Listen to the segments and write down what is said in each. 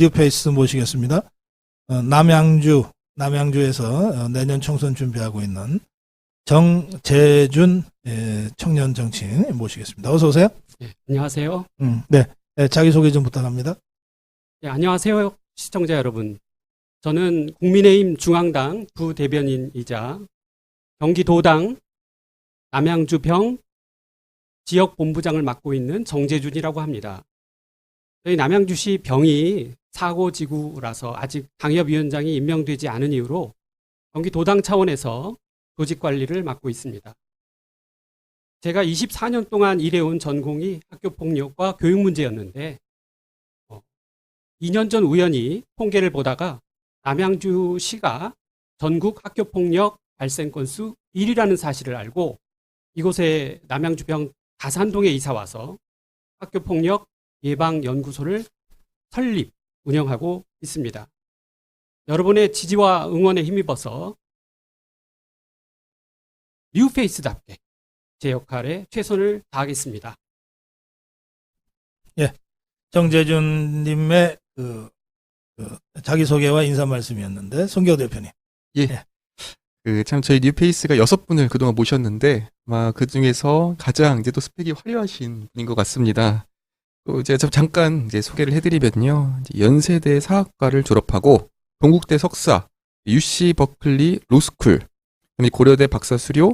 뉴페이스 모시겠습니다. 어, 남양주, 남양주에서 어, 내년 총선 준비하고 있는 정재준 예, 청년 정치인 모시겠습니다. 어서 오세요. 예, 안녕하세요. 음, 네, 예, 자기소개 좀 부탁합니다. 예, 안녕하세요. 시청자 여러분. 저는 국민의힘 중앙당 부대변인이자 경기도당 남양주병 지역본부장을 맡고 있는 정재준이라고 합니다. 저희 남양주시 병이 사고지구라서 아직 당협위원장이 임명되지 않은 이유로 경기도당 차원에서 조직관리를 맡고 있습니다. 제가 24년 동안 일해온 전공이 학교폭력과 교육 문제였는데 2년 전 우연히 통계를 보다가 남양주시가 전국 학교폭력 발생 건수 1위라는 사실을 알고 이곳에 남양주병 다산동에 이사 와서 학교폭력 예방연구소를 설립, 운영하고 있습니다. 여러분의 지지와 응원에 힘입어서 뉴페이스답게 제 역할에 최선을 다하겠습니다. 정재준님의 그, 그 자기소개와 인사 말씀이었는데 송교 대표님. 그참 저희 뉴페이스가 여섯 분을 그동안 모셨는데 아마 그 중에서 가장 이제 또 스펙이 화려하신 분인 것 같습니다. 또좀 잠깐 이제 소개를 해드리면요, 이제 연세대 사학과를 졸업하고 동국대 석사, UC 버클리 로스쿨, 고려대 박사 수료,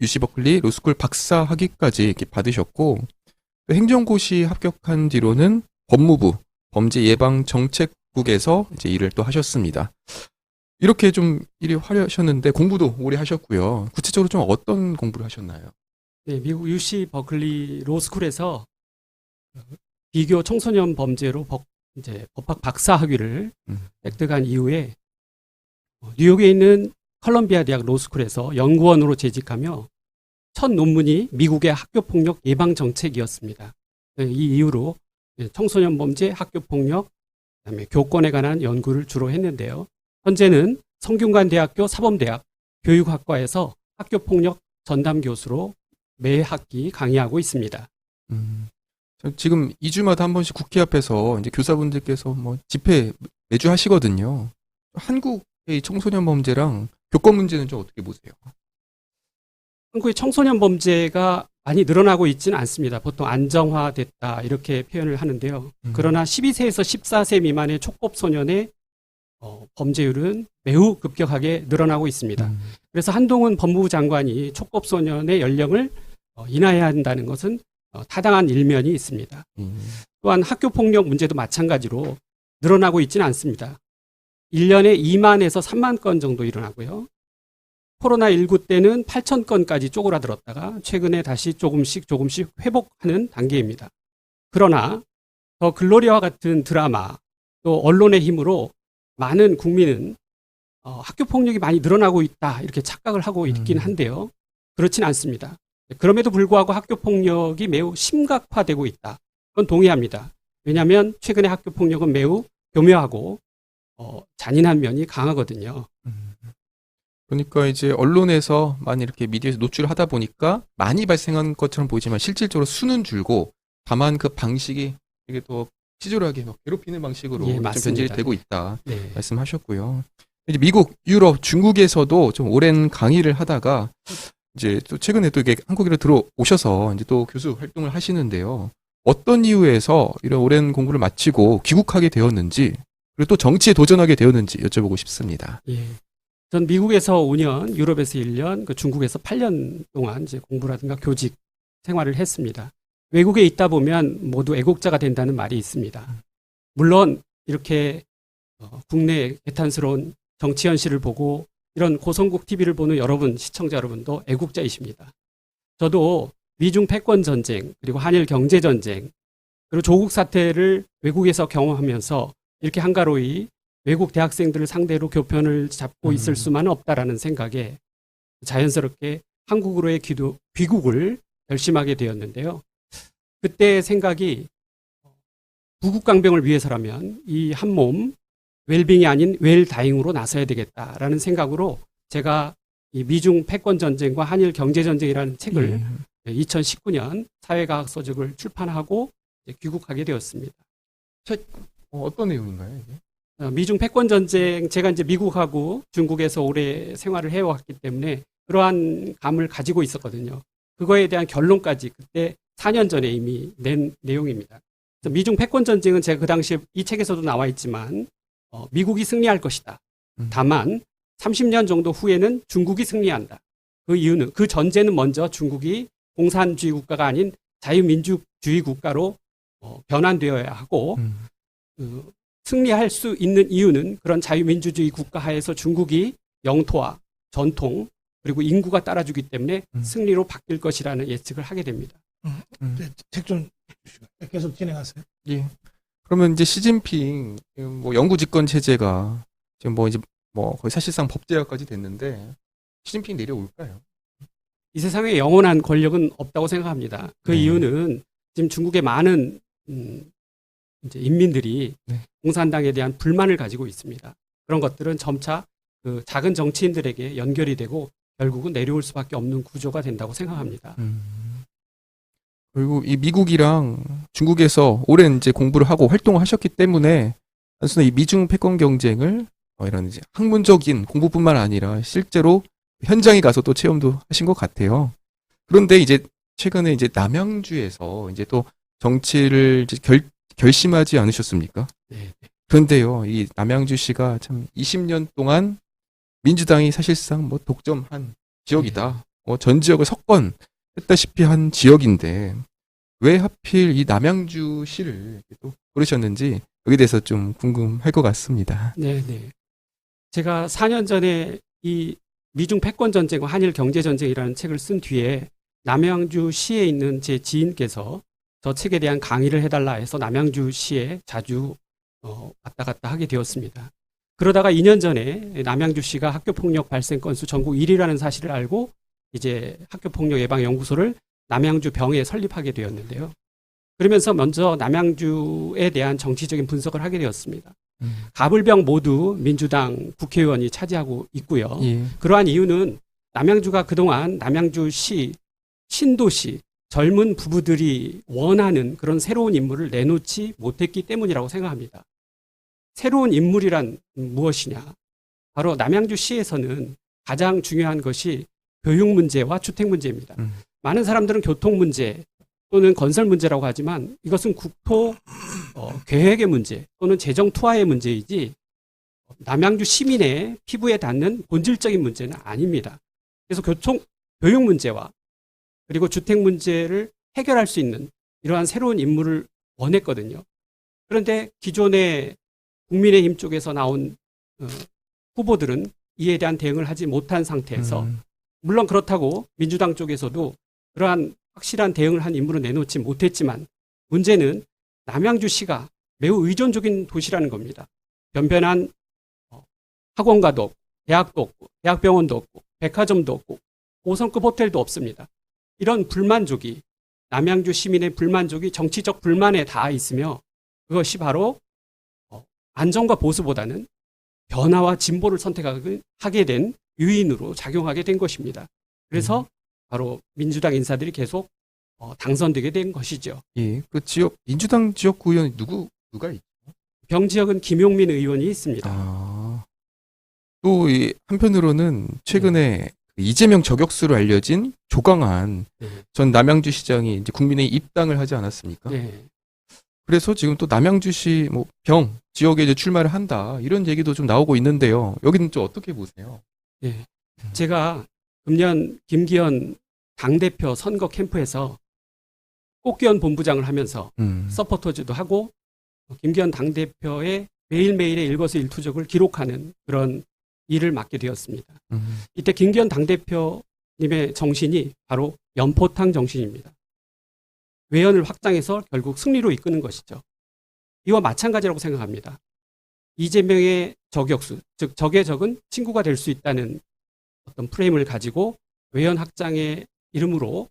UC 버클리 로스쿨 박사 학위까지 이렇게 받으셨고 또 행정고시 합격한 뒤로는 법무부 범죄 예방 정책국에서 이제 일을 또 하셨습니다. 이렇게 좀 일이 화려하셨는데 공부도 오래 하셨고요. 구체적으로 좀 어떤 공부를 하셨나요? 네, 미국 UC 버클리 로스쿨에서 비교 청소년 범죄로 법, 이제 법학 박사 학위를 음. 획득한 이후에 어, 뉴욕에 있는 컬럼비아 대학 로스쿨에서 연구원으로 재직하며 첫 논문이 미국의 학교폭력 예방 정책이었습니다. 네, 이 이후로 청소년 범죄, 학교폭력, 그다음에 교권에 관한 연구를 주로 했는데요. 현재는 성균관대학교 사범대학 교육학과에서 학교폭력 전담 교수로 매 학기 강의하고 있습니다. 음, 저 지금 2주마다 한 번씩 국회 앞에서 이제 교사분들께서 뭐 집회 매주 하시거든요. 한국의 청소년 범죄랑 교권 문제는 좀 어떻게 보세요? 한국의 청소년 범죄가 많이 늘어나고 있지는 않습니다. 보통 안정화됐다 이렇게 표현을 하는데요. 음. 그러나 12세에서 14세 미만의 촉법 소년의 어, 범죄율은 매우 급격하게 늘어나고 있습니다. 음, 그래서 한동훈 법무부 장관이 촉법 소년의 연령을 어, 인하해야 한다는 것은 어, 타당한 일면이 있습니다. 음, 또한 학교 폭력 문제도 마찬가지로 늘어나고 있지는 않습니다. 1년에 2만에서 3만 건 정도 일어나고요. 코로나19 때는 8천 건까지 쪼그라들었다가 최근에 다시 조금씩 조금씩 회복하는 단계입니다. 그러나 더 글로리와 같은 드라마 또 언론의 힘으로 많은 국민은 어, 학교 폭력이 많이 늘어나고 있다 이렇게 착각을 하고 있긴 음. 한데요. 그렇진 않습니다. 그럼에도 불구하고 학교 폭력이 매우 심각화되고 있다. 그건 동의합니다. 왜냐하면 최근에 학교 폭력은 매우 교묘하고 어, 잔인한 면이 강하거든요. 음. 그러니까 이제 언론에서 많이 이렇게 미디어에서 노출하다 보니까 많이 발생한 것처럼 보이지만 실질적으로 수는 줄고 다만 그 방식이 이게 또 치졸하게 막 괴롭히는 방식으로 예, 좀 맞습니다. 변질이 되고 있다. 네. 말씀하셨고요. 이제 미국, 유럽, 중국에서도 좀 오랜 강의를 하다가 이제 또 최근에 또 이게 한국으로 들어오셔서 이제 또 교수 활동을 하시는데요. 어떤 이유에서 이런 오랜 공부를 마치고 귀국하게 되었는지 그리고 또 정치에 도전하게 되었는지 여쭤보고 싶습니다. 예. 전 미국에서 5년, 유럽에서 1년, 그 중국에서 8년 동안 이제 공부라든가 교직 생활을 했습니다. 외국에 있다 보면 모두 애국자가 된다는 말이 있습니다. 물론 이렇게 어, 국내 개탄스러운 정치 현실을 보고 이런 고성국 TV를 보는 여러분, 시청자 여러분도 애국자이십니다. 저도 미중 패권 전쟁, 그리고 한일 경제 전쟁, 그리고 조국 사태를 외국에서 경험하면서 이렇게 한가로이 외국 대학생들을 상대로 교편을 잡고 음. 있을 수만은 없다라는 생각에 자연스럽게 한국으로의 귀도, 귀국을 결심하게 되었는데요. 그때 생각이 부국강병을 위해서라면 이 한 몸 웰빙이 아닌 웰다잉으로 나서야 되겠다라는 생각으로 제가 이 미중 패권 전쟁과 한일 경제 전쟁이라는 책을 예. 2019년 사회과학 서적을 출판하고 이제 귀국하게 되었습니다. 어, 어떤 내용인가요, 이게? 어, 미중 패권 전쟁 제가 이제 미국하고 중국에서 오래 생활을 해왔기 때문에 그러한 감을 가지고 있었거든요. 그거에 대한 결론까지 그때 4년 전에 이미 낸 내용입니다. 미중 패권 전쟁은 제가 그 당시에 이 책에서도 나와 있지만 어, 미국이 승리할 것이다. 음. 다만 30년 정도 후에는 중국이 승리한다. 그 이유는 그 전제는 먼저 중국이 공산주의 국가가 아닌 자유민주주의 국가로 어, 변환되어야 하고 음. 그 승리할 수 있는 이유는 그런 자유민주주의 국가 하에서 중국이 영토와 전통 그리고 인구가 따라주기 때문에 음. 승리로 바뀔 것이라는 예측을 하게 됩니다. 음. 책좀 계속 진행하세요. 예. 그러면 이제 시진핑 뭐 영구 집권 체제가 지금 뭐 이제 뭐 거의 사실상 법제화까지 됐는데 시진핑 내려올까요? 이 세상에 영원한 권력은 없다고 생각합니다. 그 네. 이유는 지금 중국의 많은 음, 이제 인민들이 네. 공산당에 대한 불만을 가지고 있습니다. 그런 것들은 점차 그 작은 정치인들에게 연결이 되고 결국은 내려올 수밖에 없는 구조가 된다고 생각합니다. 음. 그리고 이 미국이랑 중국에서 오랜 이제 공부를 하고 활동을 하셨기 때문에 단순히 이 미중 패권 경쟁을 어, 이런 이제 학문적인 공부뿐만 아니라 실제로 현장에 가서 또 체험도 하신 것 같아요. 그런데 이제 최근에 이제 남양주에서 이제 또 정치를 이제 결, 결심하지 않으셨습니까? 네. 그런데요, 이 남양주시가 참 20년 동안 민주당이 사실상 뭐 독점한 지역이다. 어, 전 지역을 석권 했다시피 한 지역인데 왜 하필 이 남양주 시를 또 고르셨는지 여기에 대해서 좀 궁금할 것 같습니다. 네, 네. 제가 4년 전에 이 미중 패권 전쟁과 한일 경제 전쟁이라는 책을 쓴 뒤에 남양주 시에 있는 제 지인께서 저 책에 대한 강의를 해달라 해서 남양주 시에 자주 어, 왔다 갔다 하게 되었습니다. 그러다가 2년 전에 남양주 시가 학교 폭력 발생 건수 전국 1위라는 사실을 알고 이제 학교폭력 예방 연구소를 남양주 병에 설립하게 되었는데요. 그러면서 먼저 남양주에 대한 정치적인 분석을 하게 되었습니다. 가불병 모두 민주당 국회의원이 차지하고 있고요. 예. 그러한 이유는 남양주가 그동안 남양주시 신도시 젊은 부부들이 원하는 그런 새로운 인물을 내놓지 못했기 때문이라고 생각합니다. 새로운 인물이란 무엇이냐? 바로 남양주시에서는 가장 중요한 것이 교육 문제와 주택 문제입니다. 음. 많은 사람들은 교통 문제 또는 건설 문제라고 하지만 이것은 국토 어, 계획의 문제 또는 재정 투하의 문제이지 남양주 시민의 피부에 닿는 본질적인 문제는 아닙니다. 그래서 교통 교육 문제와 그리고 주택 문제를 해결할 수 있는 이러한 새로운 인물을 원했거든요. 그런데 기존의 국민의힘 쪽에서 나온 어, 후보들은 이에 대한 대응을 하지 못한 상태에서 음. 물론 그렇다고 민주당 쪽에서도 그러한 확실한 대응을 한 인물을 내놓지 못했지만 문제는 남양주시가 매우 의존적인 도시라는 겁니다. 변변한 어, 학원가도 없고 대학도 없고 대학병원도 없고 백화점도 없고 5성급 호텔도 없습니다. 이런 불만족이 남양주 시민의 불만족이 정치적 불만에 닿아 있으며 그것이 바로 어, 안정과 보수보다는 변화와 진보를 선택하게 된 유인으로 작용하게 된 것입니다. 그래서 바로 민주당 인사들이 계속 어, 당선되게 된 것이죠. 예. 그 지역 민주당 지역구 의원이 누구 누가 있? 병 지역은 김용민 의원이 있습니다. 아. 또 이 한편으로는 최근에 그 이재명 저격수로 알려진 조강한 네. 전 남양주 시장이 이제 국민의 입당을 하지 않았습니까? 네. 그래서 지금 또 남양주시 뭐 병 지역에 이제 출마를 한다 이런 얘기도 좀 나오고 있는데요. 여기는 좀 어떻게 보세요? 네. 제가 금년 김기현 당대표 선거 캠프에서 꽃기현 본부장을 하면서 음. 서포터즈도 하고 김기현 당대표의 매일매일의 일거수일투족을 기록하는 그런 일을 맡게 되었습니다. 음. 이때 김기현 당대표님의 정신이 바로 연포탕 정신입니다. 외연을 확장해서 결국 승리로 이끄는 것이죠. 이와 마찬가지라고 생각합니다. 이재명의 저격수, 즉 적의 적은 친구가 될 수 있다는 어떤 프레임을 가지고 외연 확장의 이름으로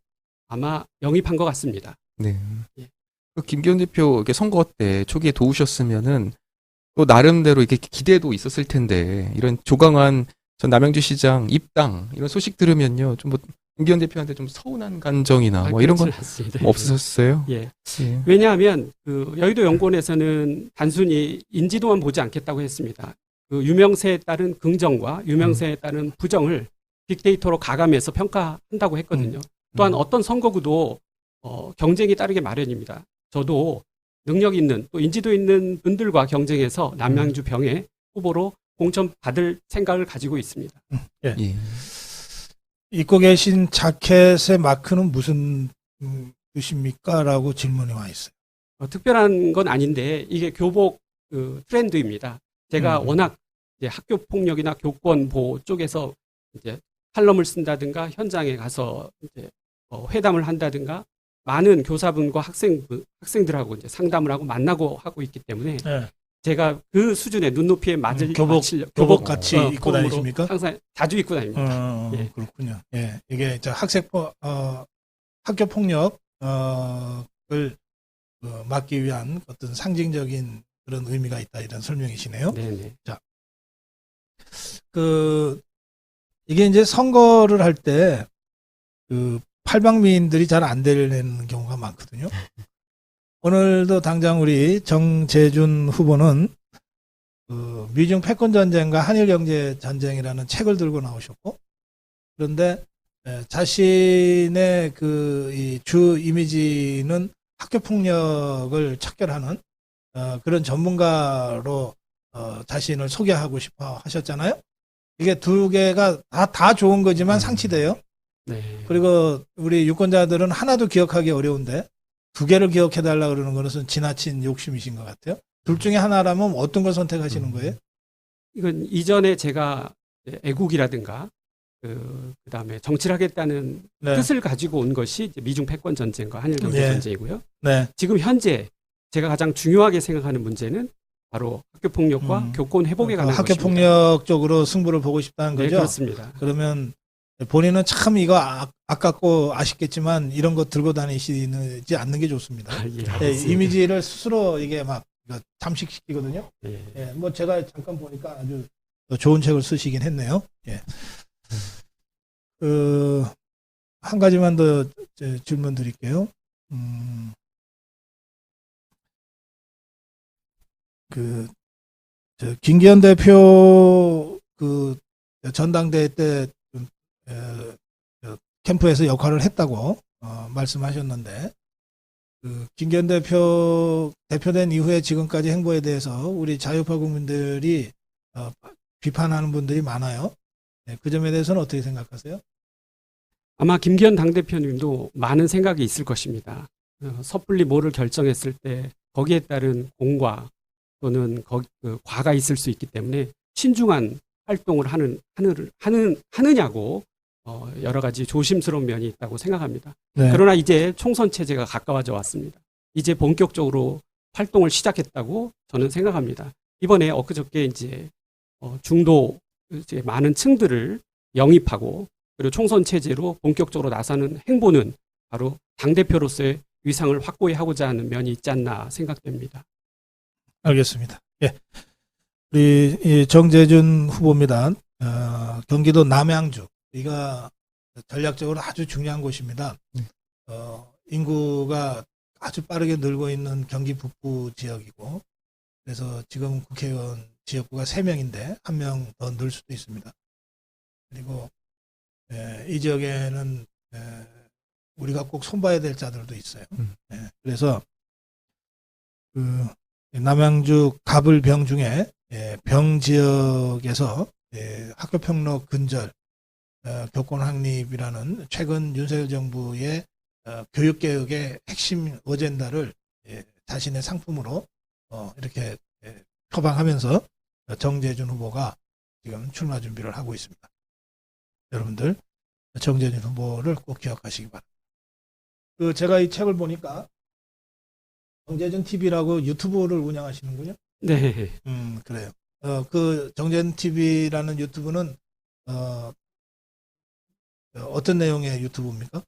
아마 영입한 것 같습니다. 네. 예. 그 김기현 대표 이렇게 선거 때 초기에 도우셨으면은 또 나름대로 이렇게 기대도 있었을 텐데 이런 조강한 전 남양주 시장 입당 이런 소식 들으면요 좀 뭐 김기현 대표한테 좀 서운한 감정이나 아, 뭐 이런 건 않습니다. 뭐 없으셨어요? 예. 예. 왜냐하면 그 여의도 연구원에서는 단순히 인지도만 보지 않겠다고 했습니다. 그 유명세에 따른 긍정과 유명세에 따른 부정을 빅데이터로 가감해서 평가한다고 했거든요. 또한 음. 어떤 선거구도 어, 경쟁이 따르게 마련입니다. 저도 능력 있는 또 인지도 있는 분들과 경쟁해서 남양주 병에 후보로 공천 받을 생각을 가지고 있습니다. 예. 입고 계신 자켓의 마크는 무슨 음, 뜻입니까? 라고 질문이 와 있어요. 어, 특별한 건 아닌데 이게 교복 그 트렌드입니다. 제가 음. 워낙 학교 폭력이나 교권 보호 쪽에서 이제 칼럼을 쓴다든가 현장에 가서 이제 어, 회담을 한다든가 많은 교사분과 학생 학생들하고 이제 상담을 하고 만나고 하고 있기 때문에 네. 제가 그 수준의 눈높이에 맞을 음, 교복- 맞추려- 교복 같이 어, 입고 다니십니까? 항상 자주 입고 다닙니다. 어, 예. 그렇군요. 예, 이게 저 학생 포, 어, 학교 폭력 어을 어, 막기 위한 어떤 상징적인 그런 의미가 있다 이런 설명이시네요. 네네. 그 이게 이제 선거를 할 때 그 팔방미인들이 잘 안 되는 경우가 많거든요. 오늘도 당장 우리 정재준 후보는 그 미중 패권 전쟁과 한일 경제 전쟁이라는 책을 들고 나오셨고 그런데 에, 자신의 그 주 이미지는 학교 폭력을 척결하는 어, 그런 전문가로 어, 자신을 소개하고 싶어 하셨잖아요. 이게 두 개가 다, 다 좋은 거지만 상치돼요. 네. 그리고 우리 유권자들은 하나도 기억하기 어려운데 두 개를 기억해 달라 그러는 것은 지나친 욕심이신 것 같아요. 둘 중에 하나라면 어떤 걸 선택하시는 음. 거예요? 이건 이전에 제가 애국이라든가 그 그다음에 정치를 하겠다는 네. 뜻을 가지고 온 것이 미중 패권 전쟁과 한일 경제 네. 전쟁이고요. 네. 지금 현재 제가 가장 중요하게 생각하는 문제는 바로 학교 폭력과 음. 교권 회복에 관한 학교. 폭력 쪽으로 승부를 보고 싶다는 네, 거죠. 그렇습니다. 그러면 본인은 참 이거 아, 아깝고 아쉽겠지만 이런 거 들고 다니시지 않는 게 좋습니다. 아, 예, 예. 이미지를 스스로 이게 막 잠식시키거든요. 예. 예, 뭐 제가 잠깐 보니까 아주 좋은 책을 쓰시긴 했네요. 예. 그, 한 가지만 더 질문 드릴게요. 음, 그, 저, 김기현 대표 그 전당대회 때 캠프에서 역할을 했다고 어, 말씀하셨는데, 그 김기현 대표 대표된 이후에 지금까지 행보에 대해서 우리 자유파 국민들이 어, 비판하는 분들이 많아요. 네, 그 점에 대해서는 어떻게 생각하세요? 아마 김기현 당대표님도 많은 생각이 있을 것입니다. 어, 섣불리 뭐를 결정했을 때 거기에 따른 공과 또는 거, 그 과가 있을 수 있기 때문에 신중한 활동을 하는 하는 하는 하느냐고 어, 여러 가지 조심스러운 면이 있다고 생각합니다. 네. 그러나 이제 총선 체제가 가까워져 왔습니다. 이제 본격적으로 활동을 시작했다고 저는 생각합니다. 이번에 엊그저께 이제 어, 중도 이제 많은 층들을 영입하고 그리고 총선 체제로 본격적으로 나서는 행보는 바로 당 대표로서의 위상을 확고히 하고자 하는 면이 있지 않나 생각됩니다. 알겠습니다. 예. 우리 이 정재준 후보입니다. 어, 경기도 남양주. 이가 전략적으로 아주 중요한 곳입니다. 네. 어, 인구가 아주 빠르게 늘고 있는 경기 북부 지역이고, 그래서 지금 국회의원 지역구가 3명인데, 한명더 늘 수도 있습니다. 그리고, 에, 이 지역에는, 에, 우리가 꼭 손봐야 될 자들도 있어요. 음. 예, 그래서, 그, 남양주 가불병 중에 예, 병 지역에서 예, 학교 폭력 근절 어, 교권 확립이라는 최근 윤석열 정부의 어, 교육 개혁의 핵심 어젠다를 예, 자신의 상품으로 어, 이렇게 예, 표방하면서 정재준 후보가 지금 출마 준비를 하고 있습니다. 여러분들 정재준 후보를 꼭 기억하시기 바랍니다. 그 제가 이 책을 보니까 정재준 TV라고 유튜브를 운영하시는군요. 네. 음, 그래요. 어, 그 정재준 TV라는 유튜브는 어, 어떤 내용의 유튜브입니까?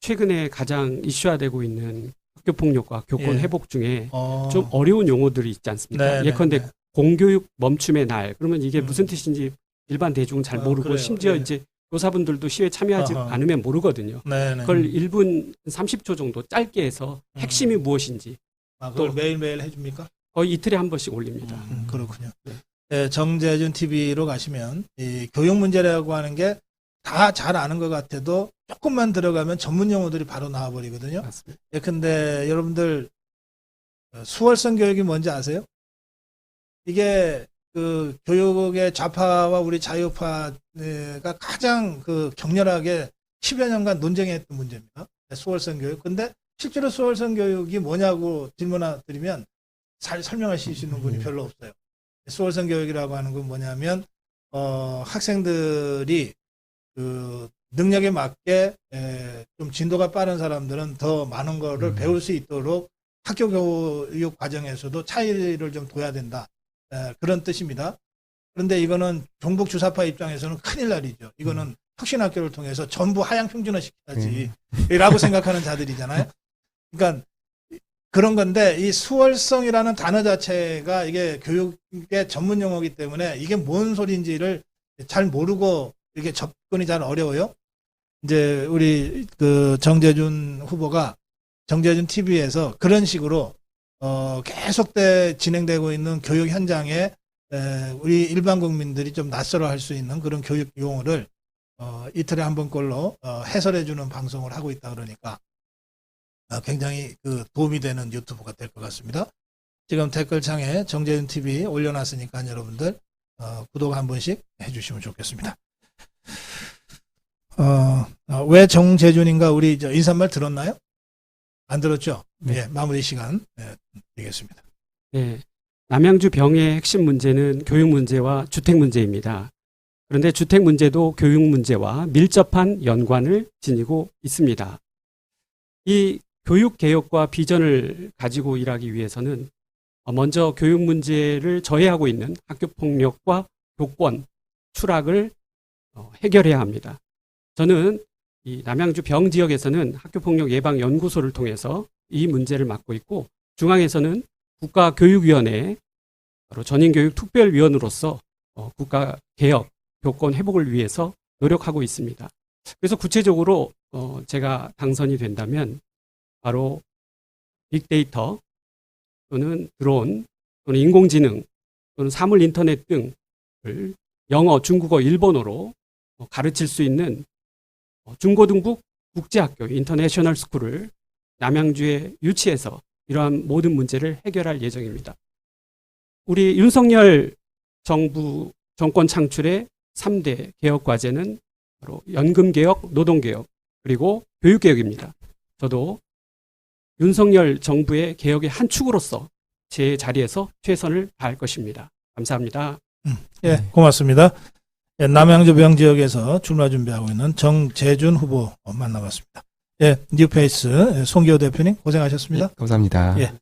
최근에 가장 이슈화되고 있는 학교 폭력과 교권 예. 회복 중에 어, 좀 어려운 용어들이 있지 않습니까? 네, 네, 예컨대 네. 공교육 멈춤의 날. 그러면 이게 음. 무슨 뜻인지 일반 대중은 잘 아, 모르고 그래요. 심지어 예. 이제 교사분들도 시위에 참여하지 어허. 않으면 모르거든요. 네네. 그걸 1분 30초 정도 짧게 해서 음. 핵심이 무엇인지 아, 그걸 또- 매일매일 해줍니까? 거의 이틀에 한 번씩 올립니다. 음, 그렇군요. 네. 예, 정재준 TV로 가시면 이 교육 문제라고 하는 게 다 잘 아는 것 같아도 조금만 들어가면 전문 용어들이 바로 나와버리거든요. 맞습니다. 예, 근데 여러분들 어, 수월성 교육이 뭔지 아세요? 이게 그 교육의 좌파와 우리 자유파가 가장 그 격렬하게 10여 년간 논쟁했던 문제입니다. 수월성 교육. 근데 실제로 수월성 교육이 뭐냐고 질문 하나 드리면 잘 설명하실 수 있는 분이 별로 없어요. 수월성 교육이라고 하는 건 뭐냐면 어, 학생들이 그 능력에 맞게 에, 좀 진도가 빠른 사람들은 더 많은 거를 음. 배울 수 있도록 학교 교육 과정에서도 차이를 좀 둬야 된다. 에, 그런 뜻입니다. 그런데 이거는 종북 주사파 입장에서는 큰일 날이죠. 이거는 혁신학교를 통해서 전부 하향 평준화 시켜야지. 라고 생각하는 자들이잖아요. 그러니까 그런 건데 이 수월성이라는 단어 자체가 이게 교육의 전문 용어이기 때문에 이게 뭔 소리인지를 잘 모르고 이게 접근이 잘 어려워요. 이제 우리 그 정재준 후보가 정재준 TV에서 그런 식으로 어 계속돼 진행되고 있는 교육 현장에 에, 우리 일반 국민들이 좀 낯설어 할 수 있는 그런 교육 용어를 어, 이틀에 한 번꼴로 어, 해설해 주는 방송을 하고 있다 그러니까 어, 굉장히 그 도움이 되는 유튜브가 될 것 같습니다. 지금 댓글창에 정재윤 TV 올려놨으니까 여러분들 어, 구독 한 번씩 해주시면 좋겠습니다. 어, 어, 왜 정재준인가 우리 저 인사말 들었나요? 안 들었죠? 네. 예, 마무리 시간 예, 되겠습니다. 네. 남양주 병의 핵심 문제는 교육 문제와 주택 문제입니다. 그런데 주택 문제도 교육 문제와 밀접한 연관을 지니고 있습니다. 이 교육 개혁과 비전을 가지고 일하기 위해서는 먼저 교육 문제를 저해하고 있는 학교 폭력과 교권 추락을 어, 해결해야 합니다. 저는 이 남양주 병 지역에서는 학교 폭력 예방 연구소를 통해서 이 문제를 맡고 있고 중앙에서는 국가교육위원회 바로 전인교육 특별위원으로서 어, 국가 개혁 교권 회복을 위해서 노력하고 있습니다. 그래서 구체적으로 어, 제가 당선이 된다면 바로 빅데이터 또는 드론 또는 인공지능 또는 사물 인터넷 등을 영어, 중국어, 일본어로 어, 가르칠 수 있는 어, 중고등부 국제학교 인터내셔널 스쿨을 남양주에 유치해서 이러한 모든 문제를 해결할 예정입니다. 우리 윤석열 정부 정권 창출의 3대 개혁 과제는 바로 연금 개혁, 노동 개혁, 그리고 교육 개혁입니다. 저도 윤석열 정부의 개혁의 한 축으로서 제 자리에서 최선을 다할 것입니다. 감사합니다. 예, 고맙습니다. 예, 남양주 병 지역에서 출마 준비하고 있는 정재준 후보 만나봤습니다. 예, 뉴페이스 예, 송기호 대표님 고생하셨습니다. 감사합니다. 예.